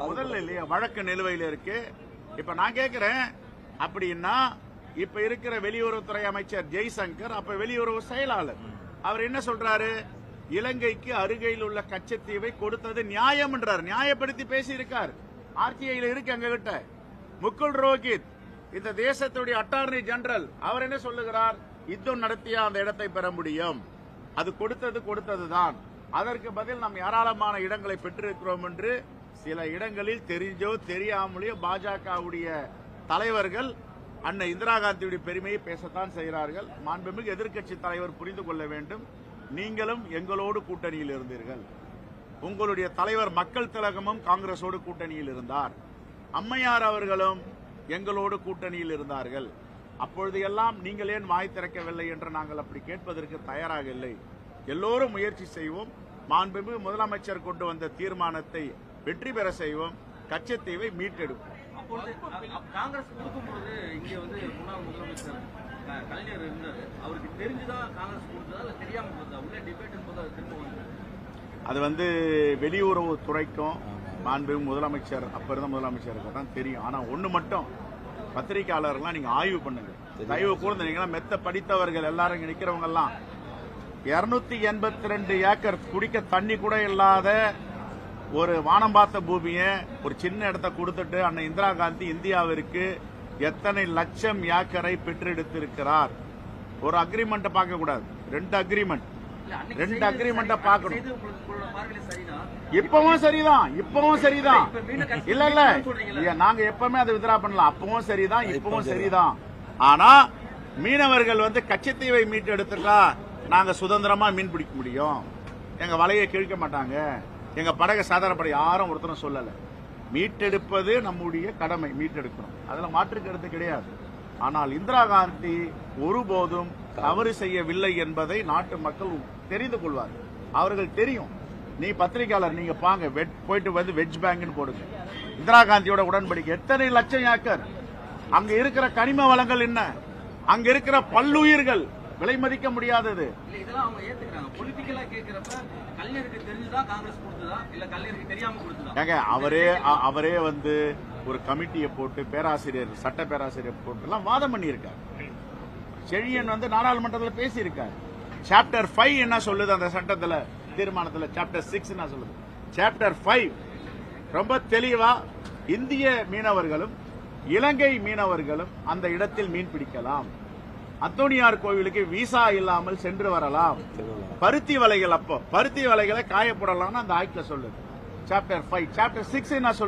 முதல்ல இல்லையா வழக்கு நிலுவையில் இருக்கு. இப்ப நான் கேக்குறேன் அப்படின்னா இப்ப இருக்கிற வெளியுறவுத்துறை அமைச்சர் ஜெய்சங்கர் அப்ப வெளியுறவு செயலாளர் அவர் என்ன சொல்றாரு? இலங்கைக்கு அருகையில் உள்ள கச்சத்தீவை கொடுத்தது நியாயம் என்றார் நியாயப்படுத்தி பேசியிருக்கார். ஆர்டிஐல இருக்கு எங்க கிட்ட முகுல் ரோஹித் இந்த தேசத்துடைய அட்டார்னி ஜெனரல் அவர் என்ன சொல்லுகிறார்? யுத்தம் நடத்திய அந்த இடத்தை பெற முடியும். அது கொடுத்தது கொடுத்ததுதான். அதற்கு பதில் நாம் ஏராளமான இடங்களை பெற்றிருக்கிறோம் என்று சில இடங்களில் தெரிஞ்சோ தெரியாமலேயோ பாஜகவுடைய தலைவர்கள் அன்னை இந்திரா காந்தியுடைய பெருமையை பேசத்தான் செய்கிறார்கள். மாண்புமிகு எதிர்க்கட்சி தலைவர் புரிந்து கொள்ள வேண்டும். நீங்களும் எங்களோடு கூட்டணியில் இருந்தீர்கள். உங்களுடைய தலைவர் மக்கள் திலகமும் காங்கிரஸோடு கூட்டணியில் இருந்தார். அம்மையார் அவர்களும் எங்களோடு கூட்டணியில் இருந்தார்கள். அப்பொழுது எல்லாம் நீங்கள் ஏன் வாய் திறக்கவில்லை என்று நாங்கள் அப்படி கேட்பதற்கு தயாராக இல்லை. எல்லோரும் முயற்சி செய்வோம். மாண்புமிகு முதலமைச்சர் கொண்டு வந்த தீர்மானத்தை வெற்றி பெற செய்வோம். கச்சத்தீவை மீட்டெடுப்போம். காங்கிரஸ் கொடுக்கும்பொழுது இங்க வந்து முன்னாள் முதலமைச்சர் கலைஞர் இருந்தாரு. அவருக்கு தெரிஞ்சுதான் காங்கிரஸ் கொடுத்ததா இல்ல தெரியாம கொடுத்ததா? உள்ள டிபேட் போது அது திரும்ப வந்து அது வந்து வெளியுறவு துறைக்கும் மாண்புமிகு முதலமைச்சர் அப்ப இருந்த முதலமைச்சருக்கு தான் தெரியும். ஆனா ஒண்ணு மட்டும் பத்திரிகையாளர்கள்லாம் நீங்க ஆய்வு பண்ணுங்க. தயவு கூர்ந்து நீங்க மெத்த படித்தவர்கள் எல்லாரும் இங்க நிக்கிறவங்க எல்லாம் இருநூத்தி எண்பத்தி ரெண்டு ஏக்கர் குடிக்க தண்ணி கூட இல்லாத ஒரு வானம் பார்த்த பூமியை ஒரு சின்ன இடத்த கொடுத்துட்டு அன்னை இந்திரா காந்தி இந்தியாவிற்கு எத்தனை லட்சம் ஏக்கரை பெற்றெடுத்திருக்கிறார்? ஒரு அக்ரிமெண்ட் பார்க்க கூடாது. ரெண்டு அக்ரிமெண்ட் ரெண்டு பார்வையில சரிதான். இப்பவும் சரிதான். இப்பவும் சரிதான். இல்ல? இல்ல, நாங்க எப்பவுமே அதை வித்ரா பண்ணலாம். அப்பவும் சரிதான் இப்பவும் சரிதான். ஆனா மீனவர்கள் வந்து கச்சத்தீவை மீட்டு எடுத்துட்டா நாங்க சுதந்திரமா மீன் பிடிக்க முடியும். எங்க வலையை கிழிக்க மாட்டாங்க. எங்கள் படகை சாதாரணப்பட யாரும் ஒருத்தரும் சொல்லலை. மீட்டெடுப்பது நம்முடைய கடமை மீட்டெடுக்கணும். அதில் மாற்று கருத்து கிடையாது. ஆனால் இந்திரா காந்தி ஒருபோதும் தவறு செய்யவில்லை என்பதை நாட்டு மக்கள் தெரிந்து கொள்வார்கள். அவர்கள் தெரியும். நீ பத்திரிகையாளர் நீங்க பாங்க. வெட்- போயிட்டு வந்து வெஜ் பேங்க்னு போடுங்க. இந்திரா காந்தியோட உடன்படிக்கை. எத்தனை லட்சம் ஏக்கர்? அங்க இருக்கிற கனிம வளங்கள் என்ன? அங்க இருக்கிற பல்லுயிர்கள். விலை மதிக்க முடியாதது. இல்ல இதெல்லாம் அவங்க ஏத்துக்கிறாங்க. பொலிட்டிக்கலா கேக்குறப்ப கலைஞருக்கு தெரிஞ்சுதான் காங்கிரஸ் கொடுத்ததா இல்ல கலைஞருக்கு தெரியாம கொடுத்ததா? ஏங்க அவரே அவரே வந்து ஒரு கமிட்டியை போட்டு பேராசிரியர் சட்ட பேராசிரியர் போட்டு எல்லாம் வாதம் பண்ணியிருக்காரு. செழியன் வந்து நாடாளுமன்றத்தில் பேசியிருக்காரு. சாப்டர் ஃபைவ் என்ன சொல்லுது அந்த சட்டத்துல தீர்மானத்துல? சாப்டர் சிக்ஸ் என்ன சொல்லுது? சாப்டர் ஃபைவ் ரொம்ப தெளிவா இந்திய மீனவர்களும் இலங்கை மீனவர்களும் அந்த இடத்தில் மீன் பிடிக்கலாம். அந்தோனியார் கோவிலுக்கு விசா இல்லாமல் சென்று வரலாம். பருத்தி வலைகள் அப்போ. பருத்தி வலைகளை காயப்படலாம்னு அந்த ஆக்ட்ல சொல்லுது. சாப்டர் ஃபைவ் சாப்டர் சிக்ஸ் என்ன சொல்லுது.